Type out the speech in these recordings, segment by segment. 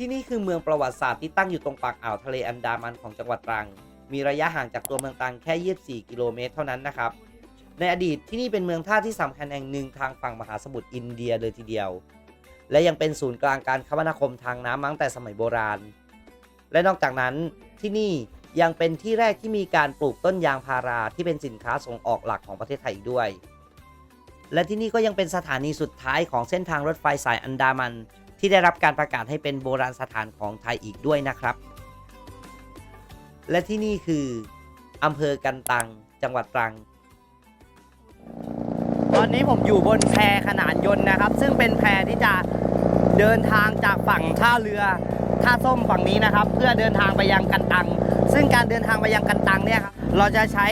ที่นี่คือเมืองประวัติศาสตร์ที่ตั้งอยู่ตรงปากอ่าวทะเลอันดามันของจังหวัดตรัง มีระยะห่างจากตัวเมืองตรังแค่ 24 กิโลเมตรเท่านั้นนะครับ ในอดีตที่นี่เป็นเมืองท่าที่สำคัญแห่งหนึ่งทางฝั่งมหาสมุทรอินเดียเลยทีเดียว และยังเป็นศูนย์กลางการคมนาคมทางน้ำมั้งแต่สมัยโบราณ และนอกจากนั้นที่นี่ยังเป็นที่แรกที่มีการปลูกต้นยางพาราที่เป็นสินค้าส่งออกหลักของประเทศไทยอีกด้วย และที่นี่ก็ยังเป็นสถานีสุดท้ายของเส้นทางรถไฟสายอันดามัน ที่ได้รับการประกาศให้เป็นโบราณสถานของไทยอีกด้วยนะครับ และที่นี่คืออำเภอกันตัง จังหวัดตรัง ตอนนี้ผมอยู่บนแพขนานยนต์นะครับ ซึ่งเป็นแพที่จะเดินทางจากฝั่งท่าเรือท่าส้มฝั่งนี้นะครับ เพื่อเดินทางไปยังกันตัง ซึ่งการเดินทางไปยังกันตังเนี่ยครับเราจะใช้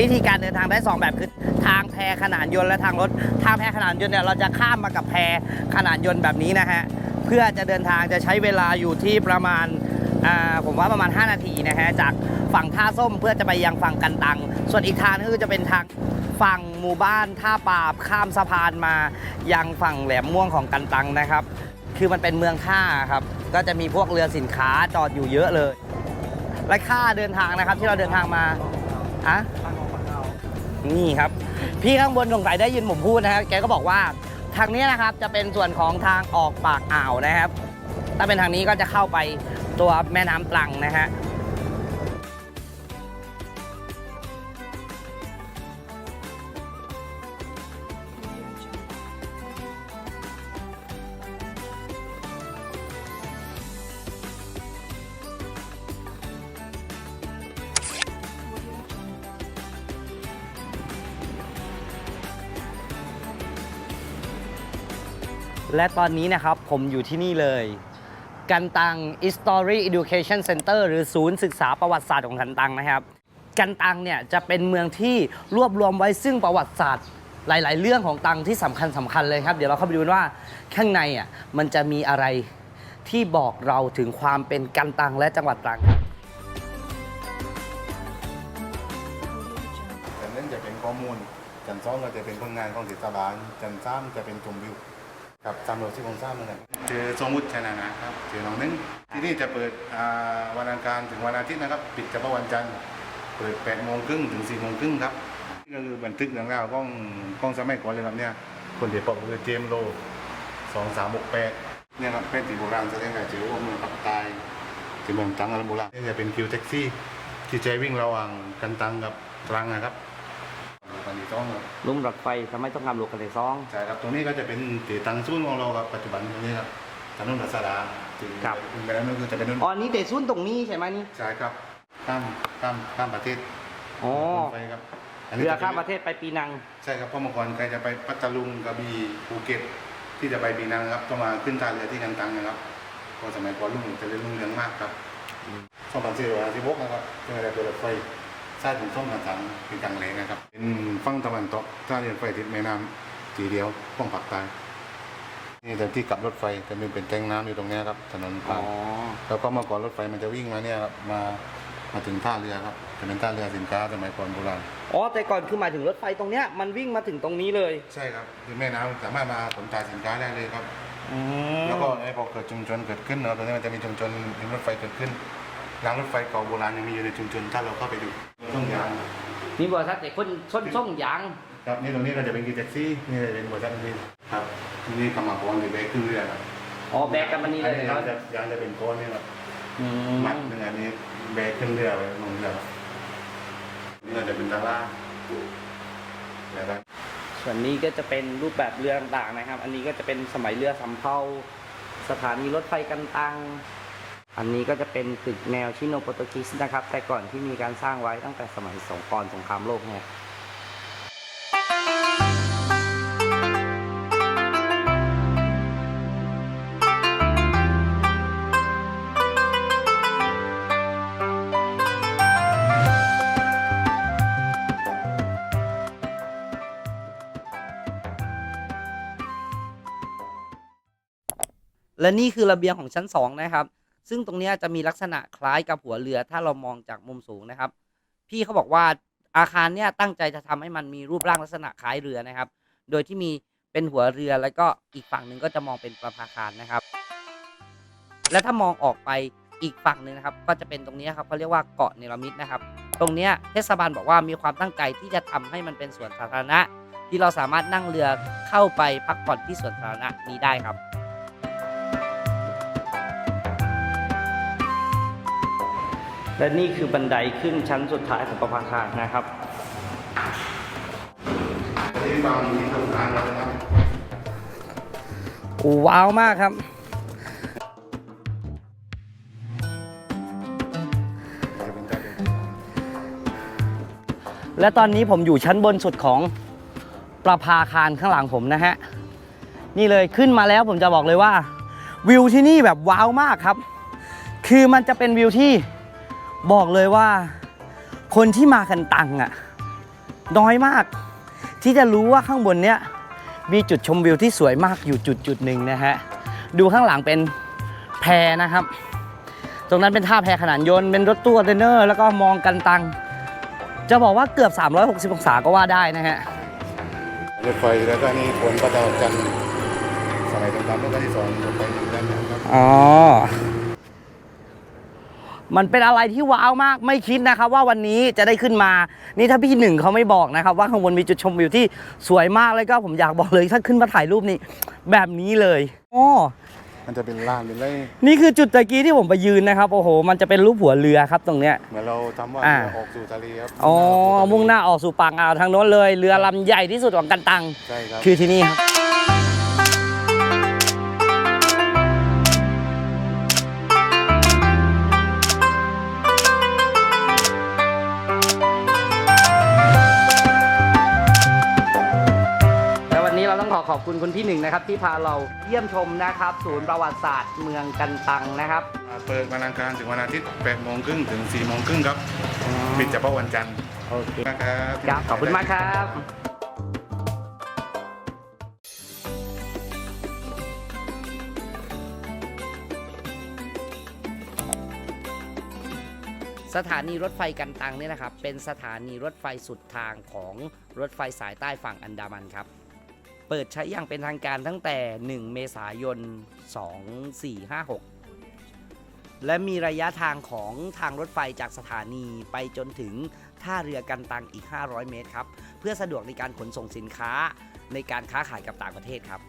วิธีการเดินทางได้สองแบบคือทางแพขนานยนต์และทางรถ ทางแพขนานยนต์เนี่ยเราจะข้ามมากับแพขนานยนต์แบบนี้นะฮะเพื่อจะเดินทางจะใช้เวลาอยู่ที่ประมาณผมว่าประมาณ 5 นาทีนะฮะจากฝั่งท่าส้มเพื่อจะไปยังฝั่งกันตัง ส่วนอีกทางนึงก็จะเป็นทางฝั่งหมู่บ้านท่าปาบข้ามสะพานมายังฝั่งแหลมม่วงของกันตังนะครับ คือมันเป็นเมืองท่าครับก็จะมีพวกเรือสินค้าจอดอยู่เยอะเลย และค่าเดินทางนะครับที่เราเดินทางมาอะ นี่ครับ พี่ข้างบนสงสัยได้ยินผมพูดนะครับแกก็บอกว่าทางนี้นะครับจะเป็นส่วนของทางออกปากอ่าวนะครับ ถ้าเป็นทางนี้ก็จะเข้าไปตัวแม่น้ำตรังนะฮะ และตอนนี้นะครับผมอยู่ที่นี่เลย กันตัง History Education Center หรือศูนย์ศึกษาประวัติศาสตร์ของกันตังนะครับ กันตังเนี่ยจะเป็นเมืองที่รวบรวมไว้ซึ่งประวัติศาสตร์หลาย ๆ เรื่องของตังที่สำคัญสำคัญเลยครับ เดี๋ยวเราเข้าไปดูว่าข้างในอะมันจะมีอะไรที่บอกเราถึงความเป็นกันตังและจังหวัดตรังครับจันเล่นจะเป็นข้อมูลจันซ้อมก็จะเป็นผลงานของศิษบาลจันซ้ำจะเป็นชมวิว ครับตามเราที่ผมทราบเหมือนกันเจอสมมุติชนะนะครับเจอน้องนึงที่นี่จะเปิดอ่าวันอังคารถึงวันอาทิตย์นะครับ ปิดเฉพาะวันจันทร์เปิด8โมงครึ่งถึง4โมงครึ่งครับนี่ก็คือบันทึกเรื่องราวของของสมัยก่อนเลยครับเนี่ยคนที่บอกคือเจมส์โลสองสามหกแปดเนี่ยครับเป็นตีโบราณแสดงให้ถือว่าเมืองปักใต้ที่เมืองตรังอะไรโบราณนี่จะเป็นคิวแท็กซี่ที่ใช้วิ่งระหว่างกันตังกับตรังนะครับ ตอนนี้ต้องครับลุ่มรถไฟทำไมต้องทำลูกกระเตซอง ใช่ครับตรงนี้ก็จะเป็นตีตังซุ้นของเราครับปัจจุบันตรงนี้ครับถนนรัศดาถึงครับไปแล้วนั่นคือจะเป็นนู่นอ๋อนี่เตะซุนตรงนี้ใช่ไหมนี่ ใช่ครับข้ามข้ามข้ามประเทศอ๋อ ไปครับเรือจข้ามประเทศไปปีนัง ใช่ครับเพราะเมื่อก่อนใครจะไปพัทลุงกระบี่ภูเก็ต ที่จะไปปีนังครับก็มาขึ้นท่าเรือที่กันตังนะครับเพราะสมัยก่อนลุงจะเล่นลุงเรืองมากครับสองพันสี่ร้อยสิบหกนะครับเป็นอะไรตัวรถไฟ สร้างถึงช่องกันตังเป็นกลางแรงนะครับ เป็นฝั่งตะวันตกท่าเรือไฟติดแม่น้ำทีเดียวป้องปักใต้นี่แต่ที่กลับรถไฟจะมีเป็นแทงน้ำอยู่ตรงเนี้ยครับถนนอ๋ผ่าอนแล้วก็เมื่อก่อนรถไฟมันจะวิ่งมาเนี่ยครับมามาถึงท่าเรือครับจะเป็นท่าเรือสินค้าสมัยก่อนโบราณอ๋อแต่ก่อนคือหมายถึงรถไฟตรงเนี้ยมันวิ่งมาถึงตรงนี้เลยใช่ครับคือแม่น้ำสามารถมาขนถ่ายสินค้าได้เลยครับอืมแล้วก็ไอ้พอเกิดชุมชนเกิดขึ้นเนาะตอนนี้มันจะมีชุมชนมีรถไฟเกิดขึ้น รางรถไฟเก่าโบราณยังมีอยู่ในชุมชนถ้าเราเข้าไปดูต้องยางนี่บริษัทแต่คนชนส่งยางครับนี่ตรงนี้ก็จะเป็นกีแท็กซี่นี่จะเป็นบริษัทนี้ครับที่นี่กำมะกรหรือแบกขึ้นเรือครับอ๋อแบกกันมานี่เลยอัเนาะยางจะยางจะเป็นก้อนนี่ครับอืมมัดหนึ่งอันนี้แบกขึ้นเรือไปลงเรือครับนี่ก็จะเป็นตาล่าแล้วก็ส่วนนี้ก็จะเป็นรูปแบบเรือต่างๆนะครับ อันนี้ก็จะเป็นสมัยเรือสำเภาสถานีรถไฟกันตัง อันนี้ก็จะเป็นตึกแนวชิโนโปรตุกิสนะครับ แต่ก่อนที่มีการสร้างไว้ตั้งแต่สมัยสงครามสงครามโลกเนี่ยและนี่คือระเบียงของชั้น 2 นะครับ ซึ่งตรงนี้จะมีลักษณะคล้ายกับหัวเรือถ้าเรามองจากมุมสูงนะครับ พี่เขาบอกว่าอาคารเนี่ยตั้งใจจะทำให้มันมีรูปร่างลักษณะคล้ายเรือนะครับ โดยที่มีเป็นหัวเรือแล้วก็อีกฝั่งหนึ่งก็จะมองเป็นประภาคารนะครับ และถ้ามองออกไปอีกฝั่งหนึ่งนะครับ ก็จะเป็นตรงนี้ครับเขาเรียกว่าเกาะเนรมิตนะครับ ตรงเนี้ยเทศบาลบอกว่ามีความตั้งใจที่จะทำให้มันเป็นสวนสาธารณะ ที่เราสามารถนั่งเรือเข้าไปพักผ่อนที่สวนสาธารณะนี้ได้ครับ และนี่คือบันไดขึ้นชั้นสุดท้ายของประภาคารนะครับที่ฟังที่ตรงกลางเรานะครับโอ้ว้าวมากครับจะเป็นการเดินและตอนนี้ผมอยู่ชั้นบนสุดของประภาคารข้างหลังผมนะฮะ นี่เลยขึ้นมาแล้วผมจะบอกเลยว่า วิวที่นี่แบบว้าวมากครับ คือมันจะเป็นวิวที่ บอกเลยว่า คนที่มากันตังอะน้อยมาก ที่จะรู้ว่าข้างบนเนี้ยมีจุดชมวิวที่สวยมากอยู่จุดจุดหนึ่งนะฮะ ดูข้างหลังเป็นแพนะครับ ตรงนั้นเป็นท่าแพขนานยนต์เป็นรถตู้คอนเทนเนอร์ แล้วก็มองกันตัง จะบอกว่าเกือบ 360 องศาก็ว่าได้นะฮะรถไฟแล้วก็นี่ผลประจันทร์สมัยตรงกลางแล้วก็ที่สองรถไฟหนึ่งด้านนะครับอ๋อ มันเป็นอะไรที่ว้าวมากไม่คิดนะครับ ว่าวันนี้จะได้ขึ้นมา นี่ถ้าพี่หนึ่งเขาไม่บอกนะครับ ว่าข้างบนมีจุดชมวิวที่สวยมากแล้วก็ผมอยากบอกเลยถ้าขึ้นมาถ่ายรูปนี่แบบนี้เลยอ๋อมันจะเป็นลานเป็นไรนี่คือจุดตะกี้ที่ผมไปยืนนะครับโอ้โห มันจะเป็นรูปหัวเรือครับตรงเนี้ยเหมือนเราทำว่าอ่าออกสู่ทะเลครับอ๋อมุ่งหน้าออกสู่ปากอ่าวทางโน้นเลย เรือลำใหญ่ที่สุดของกันตังใช่ครับคือที่นี่ครับ องขอขอบคุณคุณพี่หนึ่งนะครับ ที่พาเราเยี่ยมชมนะครับ ศูนย์ประวัติศาสตร์เมืองกันตังนะครับอ่าเปิดวันอังคารถึงวันอาทิตย์8โมงครึ่งถึง4โมงครึ่งครับปิดเฉพาะวันจันทร์โอเคนะครับครับขอบคุณมากครับสถานีรถไฟกันตังเนี่ยนะครับ เป็นสถานีรถไฟสุดทางของรถไฟสายใต้ฝั่งอันดามันครับ เปิดใช้อย่างเป็นทางการตั้งแต่ 1 เมษายน 2456 และมีระยะทางของทางรถไฟจากสถานีไปจนถึงท่าเรือกันตังอีก 500 เมตรครับ เพื่อสะดวกในการขนส่งสินค้าในการค้าขายกับต่างประเทศครับ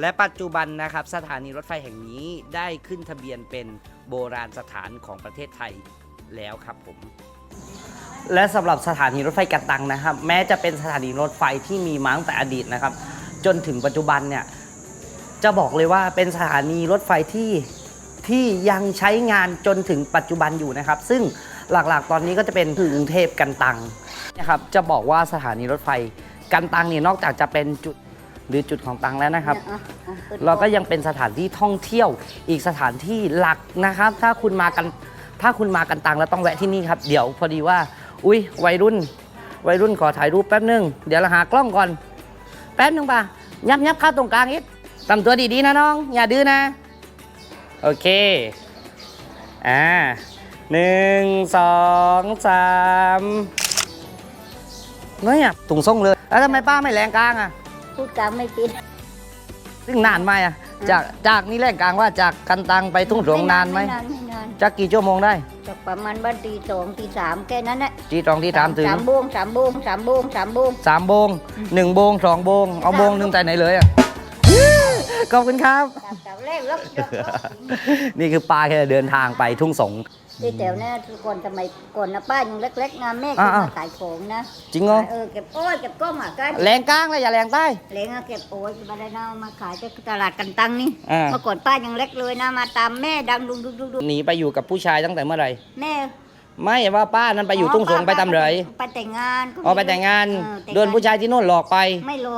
และปัจจุบันนะครับสถานีรถไฟแห่งนี้ได้ขึ้นทะเบียนเป็นโบราณสถานของประเทศไทยแล้วครับผมและสำหรับสถานีรถไฟกันตังนะครับ แม้จะเป็นสถานีรถไฟที่มีมาตั้งแต่อดีตนะครับ จนถึงปัจจุบันเนี่ยจะบอกเลยว่าเป็นสถานีรถไฟที่ที่ยังใช้งานจนถึงปัจจุบันอยู่นะครับ ซึ่งหลักๆ ตอนนี้ก็จะเป็นกรุงเทพกันตังนะครับจะบอกว่าสถานีรถไฟกันตังเนี่ยนอกจากจะเป็นจุดหรือจุดของตังแล้วนะครับ เราก็ยังเป็นสถานที่ท่องเที่ยวอีกสถานที่หลักนะครับ ถ้าคุณมากันถ้าคุณมากันตังแล้วต้องแวะที่นี่ครับ เดี๋ยวพอดีว่า อุ้ยวัยรุ่น วัยรุ่นขอถ่ายรูปแป๊บนึง เดี๋ยวเราหากล้องก่อน แป๊บนึงป่ะยับยับเข้าตรงกลางอีกทำตัวดีๆนะน้อง อย่าดื้อนะ โอเค อ่าหนึ่งสองสามเนี่ยตุงส่งเลย แล้วทำไมป้าไม่แรงกลางอะ พูดกลางไม่ติดซึ่งนานไหมอะ จากจากนี่แรงกลางว่าจากกันตังไปทุ่งหลวงนานไหมนานไม่นานจากกี่ชั่วโมงได้จากประมาณบ้านตีสองตีสามแค่นั้นแหละจีตรองที่ถามถึงสามโบงสามโบงสามโบงสามโบงสามโบงหนึ่งโบงสองโบงเอาโบงหนึ่งแต่ไหนเลยอะขอบคุณครับสามสามแรกแล้วนี่คือป้าแค่เดินทางไปทุ่งสง ที่แถวเนี้ก่อนสมัยก่อนนะป้ายังเล็กๆนะแม่อ่าเคยอ่ามาขายของนะจริงเหรอเออเก็บโอ้ยเก็บก้อมอะกันแรงกลางเลยอย่าแรงใต้เหลงอะเก็บโอ้ยมาได้นะเอามาขายที่ตลาดกันตังนี่อ่าเมื่อก่อนป้ายังเล็กเลยนะมาตามแม่ดังดุงดุงดุงดุงหนีไปอยู่กับผู้ชายตั้งแต่เมื่อไหร่แม่ไม่ว่าป้านั้นไปอยู่ทุ่งสงไปทำไรไปแต่งงานก็มีอ๋อไปแต่งงานเออแต่งงโดนผู้ชายที่โน่นหลอกไป ไม่โล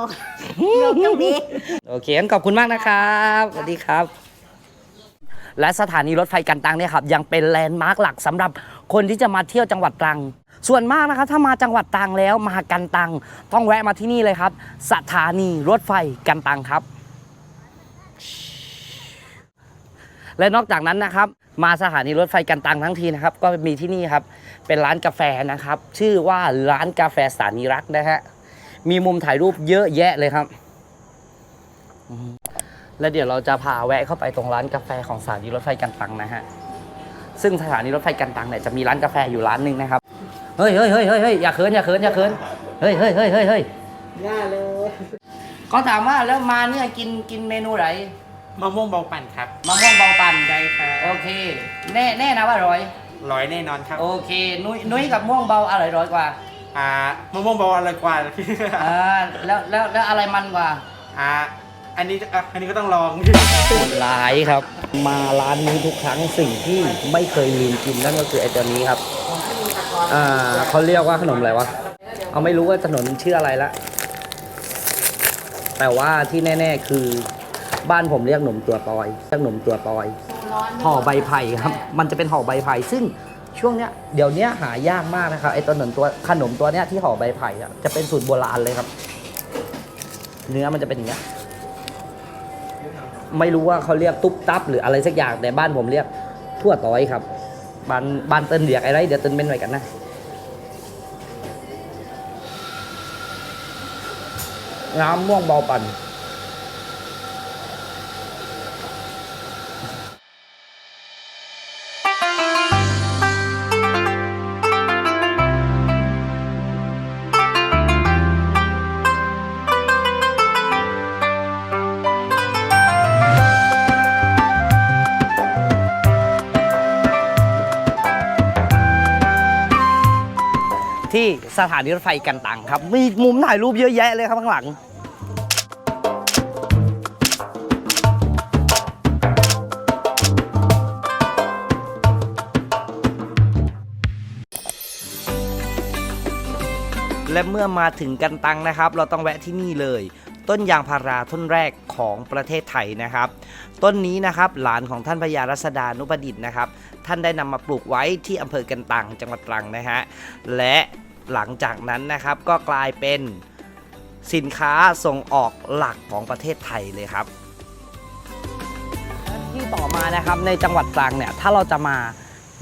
โลกต้องมีโอเคงั้นขอบคุณมากนะครับสวัสดีครับ และสถานีรถไฟกันตังเนี่ยครับยังเป็นแลนด์มาร์คหลักสำหรับคนที่จะมาเที่ยวจังหวัดตรัง ส่วนมากนะครับถ้ามาจังหวัดตรังแล้วมากันตัง ต้องแวะมาที่นี่เลยครับ สถานีรถไฟกันตังครับ และนอกจากนั้นนะครับ มาสถานีรถไฟกันตังทั้งทีนะครับ ก็มีที่นี่ครับ เป็นร้านกาแฟนะครับ ชื่อว่าร้านกาแฟสถานีรักนะฮะมีมุมถ่ายรูปเยอะแยะเลยครับ แแล้วเดี๋ยวเราจะพาแวะเข้าไปตรงร้านกาแฟของสถานีรถไฟกันตังนะฮะ ซึ่งสถานีรถไฟกันตังเนี่ยจะมีร้านกาแฟอยู่ร้านหนึ่งนะครับเฮ้ยเฮ้ยเฮ้ยเฮ้ยเฮ้ยอย่าเขินอย่าเขินอย่าเขิน เฮ้ยเฮ้ยเฮ้ยเฮ้ยเฮ้ยย่าเลยก็ถามว่าแล้วมาเนี่ยกินกินเมนูไหนมะม่วงเบาปั่นครับมะม่วงเบาปั่นได้ครับโอเค แน่แน่นะว่าอร่อย ร้อยแน่นอนครับ โอเค นุ้ยนุ้ยกับม่วงเบาอร่อยร้อยกว่า อ่ามะม่วงเบาอร่อยกว่าอ่าแล้วแล้วแล้วอะไรมันกว่า อ่า อันนี้อะอันนี้ก็ต้องลองโหดร้ายครับ มาร้านนี้ทุกครั้งสิ่งที่ไม่เคยลืมกินนั่นก็คือไอ้ตัวนี้ครับ อ่าเขาเรียกว่าขนมอะไรวะ เอาไม่รู้ว่าถนนชื่ออะไรละ แต่ว่าที่แน่ ๆ คือ บ้านผมเรียกขนมตัวปอยเรียกขนมตัวปอยห่อใบไผ่ครับ มันจะเป็นห่อใบไผ่ซึ่งช่วงเนี้ยเดี๋ยวเนี้ยหายากมากนะครับไอ้ตัวหนมตัวขนมตัวเนี้ยที่ห่อใบไผ่อะจะเป็นสูตรโบราณเลยครับ เนื้อมันจะเป็นอย่างเงี้ย ไม่รู้ว่าเขาเรียกตุ๊บตับหรืออะไรสักอย่างแต่บ้านผมเรียกทั่วต้อยครับบ้านบ้านเติ้นเรียกอะไรเดี๋ยวเติ้นเป็นไว้กันนะน้ำม่วงเบาปั่น ที่สถานีรถไฟกันตังครับ มีมุมถ่ายรูปเยอะแยะเลยครับข้างหลัง และเมื่อมาถึงกันตังนะครับ เราต้องแวะที่นี่เลย ต้นยางพาราต้นแรกของประเทศไทยนะครับ ต้นนี้นะครับหลานของท่านพญารัศดานุประดิษฐ์นะครับ ท่านได้นำมาปลูกไว้ที่อำเภอกันตังจังหวัดตรังนะฮะและ หลังจากนั้นนะครับก็กลายเป็นสินค้าส่งออกหลักของประเทศไทยเลยครับ ที่ต่อมานะครับในจังหวัดตรังเนี่ยถ้าเราจะมา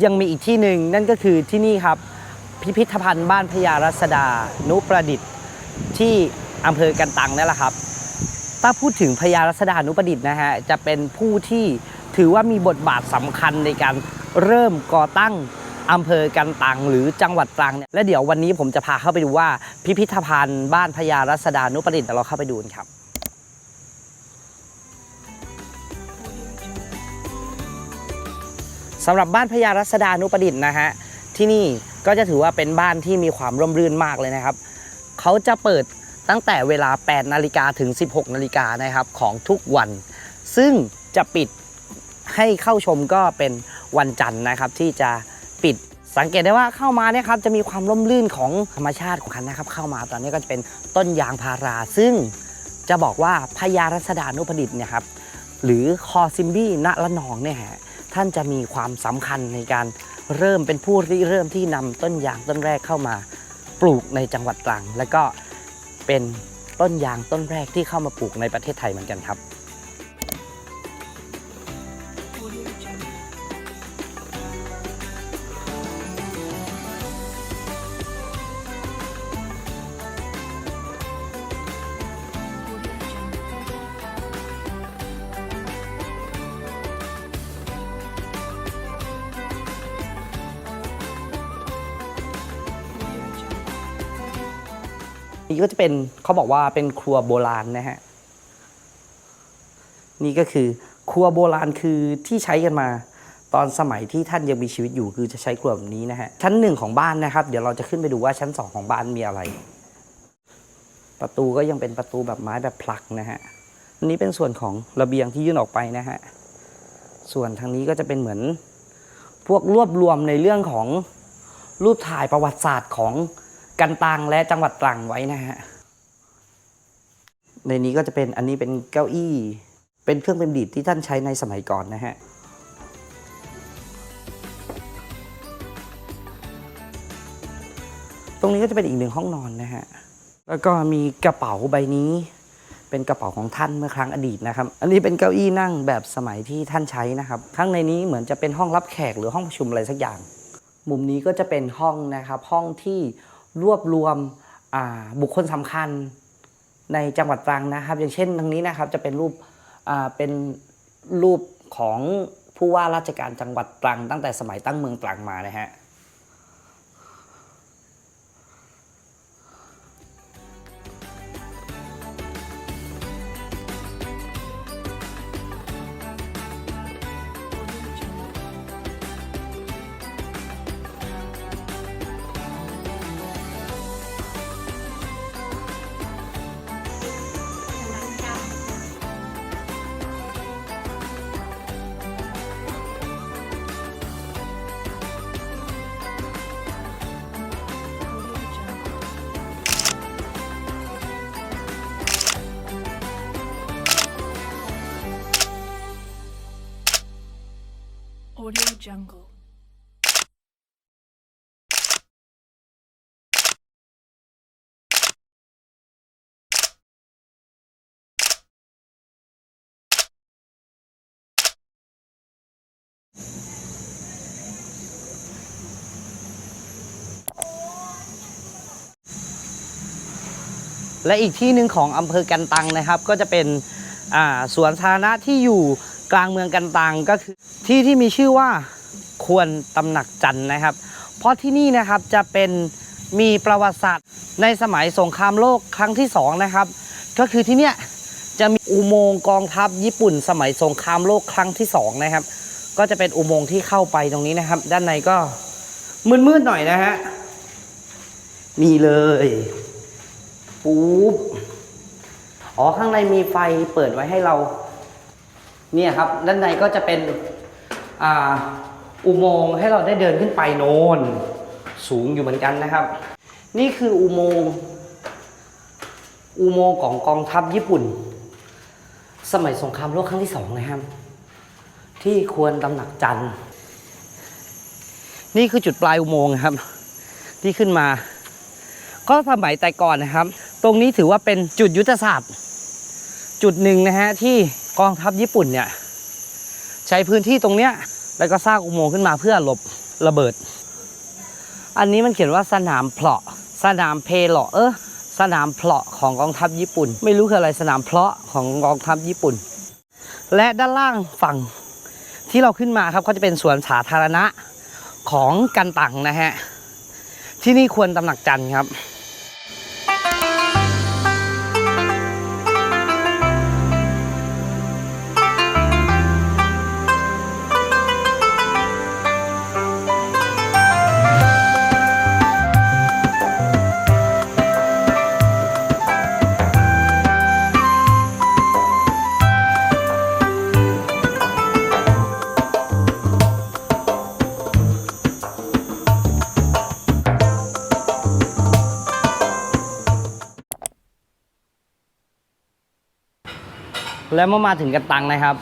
ยังมีอีกที่หนึ่งนั่นก็คือที่นี่ครับ พิพิธภัณฑ์บ้านพญารัศดา นุประดิษฐ์ที่อำเภอกันตังนั่นแหละครับ ถ้าพูดถึงพญารัศดานุประดิษฐ์นะฮะจะเป็นผู้ที่ถือว่ามีบทบาทสำคัญในการเริ่มก่อตั้ง อำเภอกันตังหรือจังหวัดตรังเนี่ยและเดี๋ยววันนี้ผมจะพาเข้าไปดูว่าพิพิธภัณฑ์บ้านพญารัศดานุประดิษฐ์เดี๋ยวเราเข้าไปดูกันครับสำหรับบ้านพญารัศดานุประดิษฐ์นะฮะที่นี่ก็จะถือว่าเป็นบ้านที่มีความร่มรื่นมากเลยนะครับ เขาจะเปิดตั้งแต่เวลา 8 นาฬิกาถึง 16 นาฬิกานะครับของทุกวัน ซึ่งจะปิดให้เข้าชมก็เป็นวันจันทร์นะครับที่จะ ปิด สังเกตได้ว่าเข้ามาเนี่ยครับจะมีความร่มรื่นของธรรมชาติของคันนะครับ เข้ามาตอนนี้ก็จะเป็นต้นยางพารา ซึ่งจะบอกว่าพญารัศดานุประดิษฐ์เนี่ยครับหรือคอซิมบี้ณละนองเนี่ยฮะท่านจะมีความสำคัญในการเริ่มเป็นผู้ริเริ่มที่นำต้นยางต้นแรกเข้ามาปลูกในจังหวัดตรัง และก็เป็นต้นยางต้นแรกที่เข้ามาปลูกในประเทศไทยเหมือนกันครับ นี่ก็จะเป็นเขาบอกว่าเป็นครัวโบราณนะฮะ นี่ก็คือครัวโบราณคือที่ใช้กันมาตอนสมัยที่ท่านยังมีชีวิตอยู่คือจะใช้ครัวแบบนี้นะฮะ ชั้นหนึ่งของบ้านนะครับ เดี๋ยวเราจะขึ้นไปดูว่าชั้นสองของบ้านมีอะไร ประตูก็ยังเป็นประตูแบบไม้แบบผลักนะฮะอันนี้เป็นส่วนของระเบียงที่ยื่นออกไปนะฮะ ส่วนทางนี้ก็จะเป็นเหมือน พวกรวบรวมในเรื่องของรูปถ่ายประวัติศาสตร์ของ กันตังและจังหวัดตรังไว้นะฮะ ในนี้ก็จะเป็นอันนี้เป็นเก้าอี้ เป็นเครื่องเป็นดีดที่ท่านใช้ในสมัยก่อนนะฮะตรงนี้ก็จะเป็นอีกหนึ่งห้องนอนนะฮะ แล้วก็มีกระเป๋าใบนี้ เป็นกระเป๋าของท่านเมื่อครั้งอดีตนะครับ อันนี้เป็นเก้าอี้นั่งแบบสมัยที่ท่านใช้นะครับ ข้างในนี้เหมือนจะเป็นห้องรับแขกหรือห้องประชุมอะไรสักอย่าง มุมนี้ก็จะเป็นห้องนะครับ ห้องที่ รวบรวมบุคคลสำคัญในจังหวัดตรังนะครับ อย่างเช่นทางนี้นะครับจะเป็นรูปเป็นรูปของผู้ว่าราชการจังหวัดตรังตั้งแต่สมัยตั้งเมืองตรังมานะฮะ และอีกที่หนึ่งของอำเภอกันตังนะครับ ก็จะเป็นสวนสาธารณะที่อยู่กลางเมืองกันตังก็คือที่ที่มีชื่อว่าควรตำหนักจันนะครับ เพราะที่นี่นะครับจะเป็นมีประวัติศาสตร์ในสมัยสงครามโลกครั้งที่สองนะครับ ก็คือที่เนี้ยจะมีอุโมงค์กองทัพญี่ปุ่น สมัยสงครามโลกครั้งที่สองนะครับ ก็จะเป็นอุโมงค์ที่เข้าไปตรงนี้นะครับ ด้านในก็มืดๆหน่อยนะฮะนี่เลย ปุ๊บอ๋อข้างในมีไฟเปิดไว้ให้เรา เนี่ยครับ ด้านในก็จะเป็นอ่าอุโมงค์ให้เราได้เดินขึ้นไปโน่นสูงอยู่เหมือนกันนะครับ นี่คืออุโมงค์อุโมงค์ของกองทัพญี่ปุ่น สมัยสงครามโลกครั้งที่สองนะครับ ที่ควรตำหนักจันนี่คือจุดปลายอุโมงค์ครับ ที่ขึ้นมา ก็สมัยแต่ก่อนนะครับ ตรงนี้ถือว่าเป็นจุดยุทธศาสตร์ จุดหนึ่งนะฮะที่กองทัพญี่ปุ่นเนี่ยใช้พื้นที่ตรงเนี้ยแล้วก็สร้างอุโมงค์ขึ้นมาเพื่อหลบระเบิด อันนี้มันเขียนว่าสนามเพลาะ สนามเพลาะเออสนามเพลาะของกองทัพญี่ปุ่น ไม่รู้คืออะไรสนามเพลาะของกองทัพญี่ปุ่น และด้านล่างฝั่งที่เราขึ้นมาครับก็จะเป็นสวนสาธารณะของกันตังนะฮะที่นี่ควรตำหนักจันครับ แล้วเมื่อมาถึงกันตังนะครับ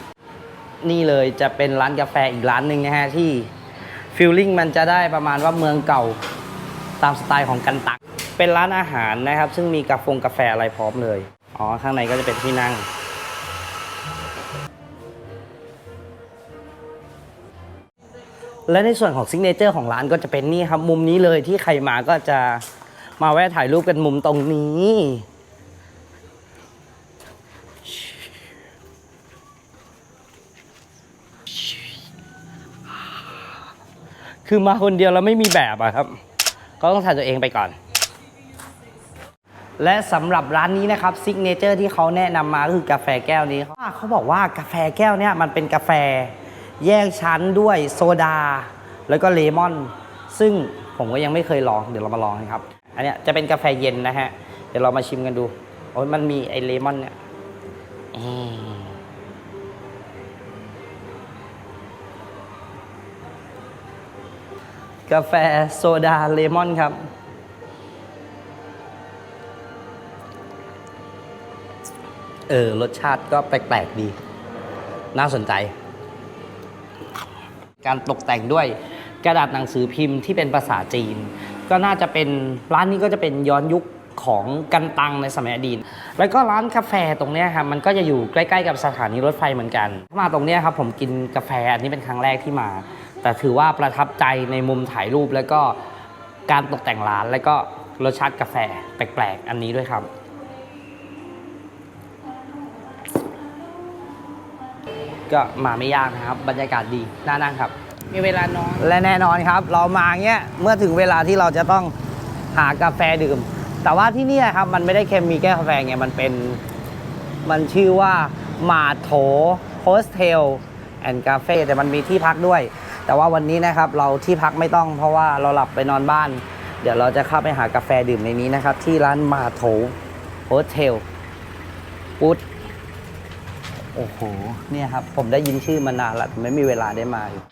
นี่เลยจะเป็นร้านกาแฟอีกร้านหนึ่งนะฮะที่ฟิลลิ่งมันจะได้ประมาณว่าเมืองเก่าตามสไตล์ของกันตังเป็นร้านอาหารนะครับ ซึ่งมีกาแฟกาแฟอะไรพร้อมเลยอ๋อข้างในก็จะเป็นที่นั่งและในส่วนของซิกเนเจอร์ของร้านก็จะเป็นนี่ครับ มุมนี้เลยที่ใครมาก็จะมาแวะถ่ายรูปกันมุมตรงนี้ คือมาคนเดียวแล้วไม่มีแบบอะครับ ก็ต้องถ่ายตัวเองไปก่อน และสำหรับร้านนี้นะครับซิกเนเจอร์ที่เขาแนะนำมาก็คือกาแฟแก้วนี้เขาเขาบอกว่ากาแฟแก้วเนี่ยมันเป็นกาแฟแยกชั้นด้วยโซดา แล้วก็เลมอน ซึ่งผมก็ยังไม่เคยลองเดี๋ยวเรามาลองกันครับ อันนี้จะเป็นกาแฟเย็นนะฮะ เดี๋ยวเรามาชิมกันดูโอ้ยมันมีไอเลมอนเนี่ย กาแฟโซดาเลมอนครับ เออ รสชาติก็แปลกๆดี น่าสนใจ การตกแต่งด้วยกระดาษหนังสือพิมพ์ที่เป็นภาษาจีน ก็น่าจะเป็นร้านนี้ก็จะเป็นย้อนยุคของกันตังในสมัยอดีต แล้วก็ร้านกาแฟตรงนี้ครับมันก็จะอยู่ใกล้ ๆ กับสถานีรถไฟเหมือนกัน มาตรงนี้ครับผมกินกาแฟอันนี้เป็นครั้งแรกที่มา แต่ถือว่าประทับใจในมุมถ่ายรูปแล้วก็การตกแต่งร้านแล้วก็รสชาติกาแฟแปลกๆ อันนี้ด้วยครับ ก็มาไม่ยากนะครับ บรรยากาศดีน่านั่งครับ มีเวลาน้อยและแน่นอนครับ เรามาเงี้ยเมื่อถึงเวลาที่เราจะต้องหากาแฟดื่ม แต่ว่าที่เนี่ยครับมันไม่ได้แค่มีแก้กาแฟไงมันเป็นมันชื่อว่ามาโถโฮสเทลแอนด์คาเฟ่แต่มันมีที่พักด้วย แต่ว่าวันนี้นะครับเราที่พักไม่ต้องเพราะว่าเราหลับไปนอนบ้าน เดี๋ยวเราจะเข้าไปหากาแฟดื่มในนี้นะครับ ที่ร้านมาโถโฮสเทลปุ๊ดโอ้โหเนี่ยครับ ผมได้ยินชื่อมานานแล้วแต่ไม่มีเวลาได้มาอยู่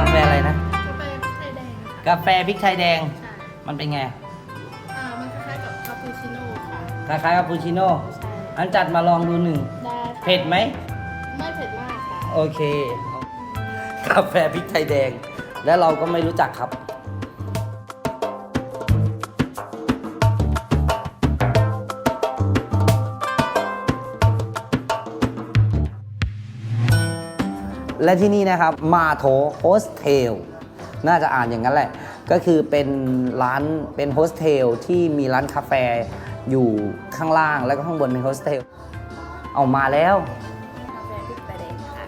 กาแฟอะไรนะ กาแฟพริกไทยแดงค่ะกาแฟพริกไทยแดงใช่มันเป็นไง ค่ะคล้ายๆกับปูชิโน่ใช่อันจัดมาลองดูหนึ่งได้ค่ะเผ็ดไหม ไม่เผ็ดมากค่ะ โอเค กาแฟพริกไทยแดง และเราก็ไม่รู้จักครับ และที่นี่นะครับมาโถโฮสเทลน่าจะอ่านอย่างนั้นแหละ ก็คือเป็นร้านเป็นโฮสเทลที่มีร้านกาแฟ อยู่ข้างล่างแล้วก็ข้างบนเป็นโฮสเทลเอามาแล้ว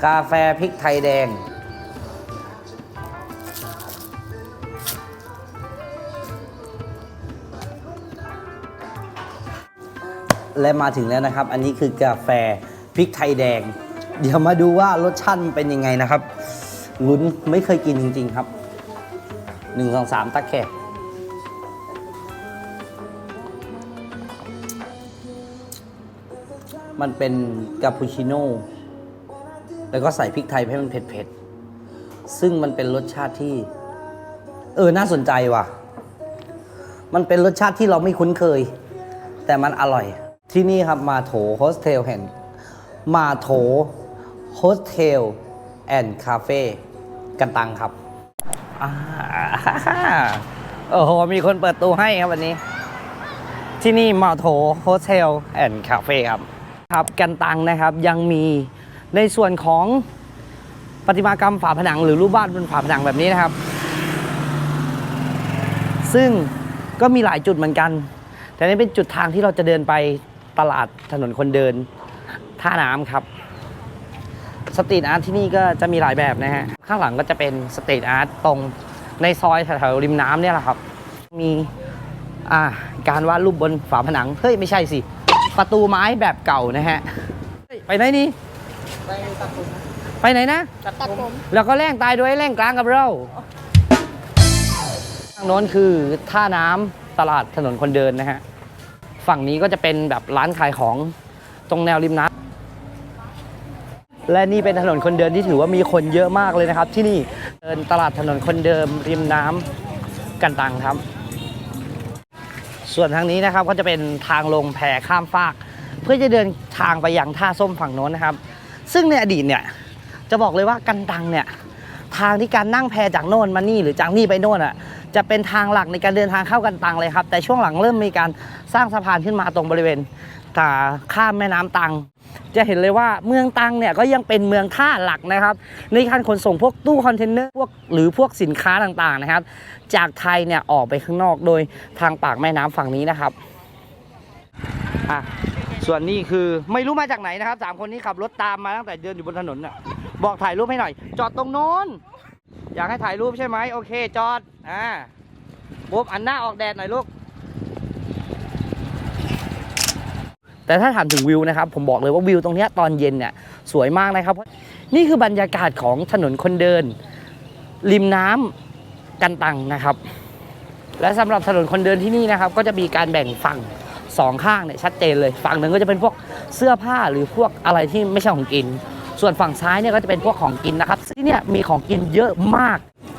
กาแฟพริกไทยแดง และมาถึงแล้วนะครับ อันนี้คือกาแฟพริกไทยแดง เดี๋ยวมาดูว่ารสชาติมันเป็นยังไงนะครับลุ้นไม่เคยกินจริง ๆ ครับหนึ่งสองสามตักแค่ มันเป็นกาปูชิโน่แล้วก็ใส่พริกไทยให้มันเผ็ดๆ ซึ่งมันเป็นรสชาติที่ เออ น่าสนใจว่ะ มันเป็นรสชาติที่เราไม่คุ้นเคย แต่มันอร่อย ที่นี่ครับมาโถโฮสเทลแห่งมาโถโฮสเทลแอนด์คาเฟ่กันตังครับอโอ้โห มีคนเปิดตูให้ครับวันนี้ ที่นี่มาโถโฮสเทลแอนด์คาเฟ่ครับ ครับกันตังนะครับยังมีในส่วนของประติมากรรมฝาผนัง หรือรูปวาดบนฝาผนังแบบนี้นะครับ ซึ่งก็มีหลายจุดเหมือนกัน แต่นี่เป็นจุดทางที่เราจะเดินไปตลาดถนนคนเดินท่าน้ำครับสตรีทอาร์ตที่นี่ก็จะมีหลายแบบนะฮะ ข้างหลังก็จะเป็นสตรีทอาร์ตตรงในซอยแถวๆริมน้ำเนี่ยแหละครับ มีการวาดรูปบนฝาผนัง เฮ้ย ไม่ใช่สิ ประตูไม้แบบเก่านะฮะเฮ้ยไปไหนนี่ไปไหนนะ ตัดผมแล้วก็แร่งตายด้วยแร่งกลางกับเราทางโน้นคือท่าน้ำตลาดถนนคนเดินนะฮะ ฝั่งนี้ก็จะเป็นแบบร้านขายของตรงแนวริมน้ำและนี่เป็นถนนคนเดินที่ถือว่ามีคนเยอะมากเลยนะครับ ที่นี่เดินตลาดถนนคนเดินริมน้ำกันตังครับ ส่วนทางนี้นะครับก็จะเป็นทางลงแพข้ามฟาก เพื่อจะเดินทางไปยังท่าส้มฝั่งโน้นนะครับ ซึ่งในอดีตเนี่ยจะบอกเลยว่ากันตังเนี่ยทางที่การนั่งแพจากโน่นมานี่หรือจากนี่ไปโน่นอะ จะเป็นทางหลักในการเดินทางเข้ากันตังเลยครับ แต่ช่วงหลังเริ่มมีการสร้างสะพานขึ้นมาตรงบริเวณตาข้ามแม่น้ำตัง จะเห็นเลยว่าเมืองตังเนี่ยก็ยังเป็นเมืองท่าหลักนะครับ ในการขนส่งพวกตู้คอนเทนเนอร์พวกหรือพวกสินค้าต่างๆนะครับ จากไทยเนี่ยออกไปข้างนอกโดยทางปากแม่น้ำฝั่งนี้นะครับอะส่วนนี้คือไม่รู้มาจากไหนนะครับสามคนนี้ขับรถตามมาตั้งแต่เดินอยู่บนถนนน่ะบอกถ่ายรูปให้หน่อย จอดตรงโน้น อยากให้ถ่ายรูปใช่ไหมโอเคจอดอ่าปุ๊บอันหน้าออกแดดหน่อยลูก แต่ถ้าถามถึงวิวนะครับ ผมบอกเลยว่าวิวตรงนี้ตอนเย็นเนี่ยสวยมากนะครับ นี่คือบรรยากาศของถนนคนเดิน ริมน้ำกันตังนะครับ และสำหรับถนนคนเดินที่นี่นะครับ ก็จะมีการแบ่งฝั่งสองข้างเนี่ยชัดเจนเลย ฝั่งหนึ่งก็จะเป็นพวกเสื้อผ้าหรือพวกอะไรที่ไม่ใช่ของกิน ส่วนฝั่งซ้ายเนี่ยก็จะเป็นพวกของกินนะครับที่เนี่ยมีของกินเยอะมาก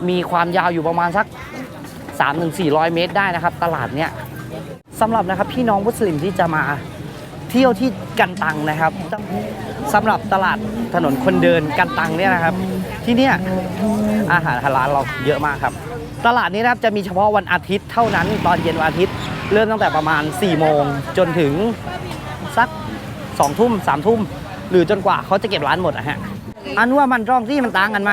มีความยาวอยู่ประมาณสัก 3-400 เมตรได้นะครับ ตลาดเนี่ยสำหรับนะครับพี่น้องมุสลิมที่จะมาเที่ยวที่กันตังนะครับสำหรับตลาดถนนคนเดินกันตังเนี่ยนะครับ ที่เนี่ยอาหารฮาลาลเราเยอะมากครับ ตลาดนี้นะครับจะมีเฉพาะวันอาทิตย์เท่านั้น ตอนเย็นวันอาทิตย์เริ่มตั้งแต่ประมาณ4โมงจนถึงสัก2ทุ่ม3ทุ่ม หรือจนกว่าเขาจะเก็บร้านหมดอะฮะอันว่ามันร่องที่มันต่างกันไหม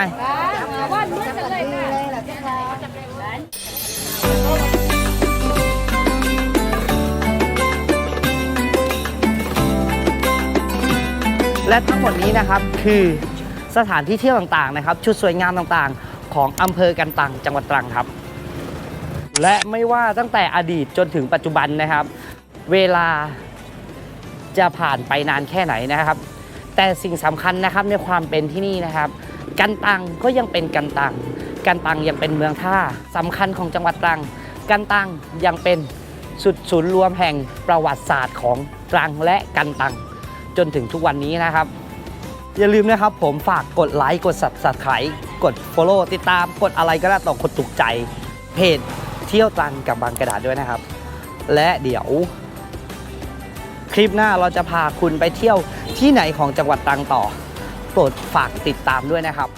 และทั้งหมดนี้นะครับคือสถานที่เที่ยวต่างๆนะครับ ชุดสวยงามต่างๆ ของอำเภอกันตังจังหวัดตรังครับ และไม่ว่าตั้งแต่อดีตจนถึงปัจจุบันนะครับ เวลาจะผ่านไปนานแค่ไหนนะครับ แต่สิ่งสำคัญนะครับในความเป็นที่นี่นะครับ กันตังก็ยังเป็นกันตังกันตังยังเป็นเมืองท่าสำคัญของจังหวัดตรัง กันตังยังเป็นสุดศูนย์รวมแห่งประวัติศาสตร์ของตรังและกันตัง จนถึงทุกวันนี้นะครับ อย่าลืมนะครับผมฝากกดไลค์กด subscribe กด follow ติดตามกดอะไรก็ได้ต่อกดถูกใจ เพจเที่ยวตรังกับบางกระดาษด้วยนะครับ และเดี๋ยว คลิปหน้าเราจะพาคุณไปเที่ยวที่ไหนของจังหวัดตรังต่อ โปรดฝากติดตามด้วยนะครับ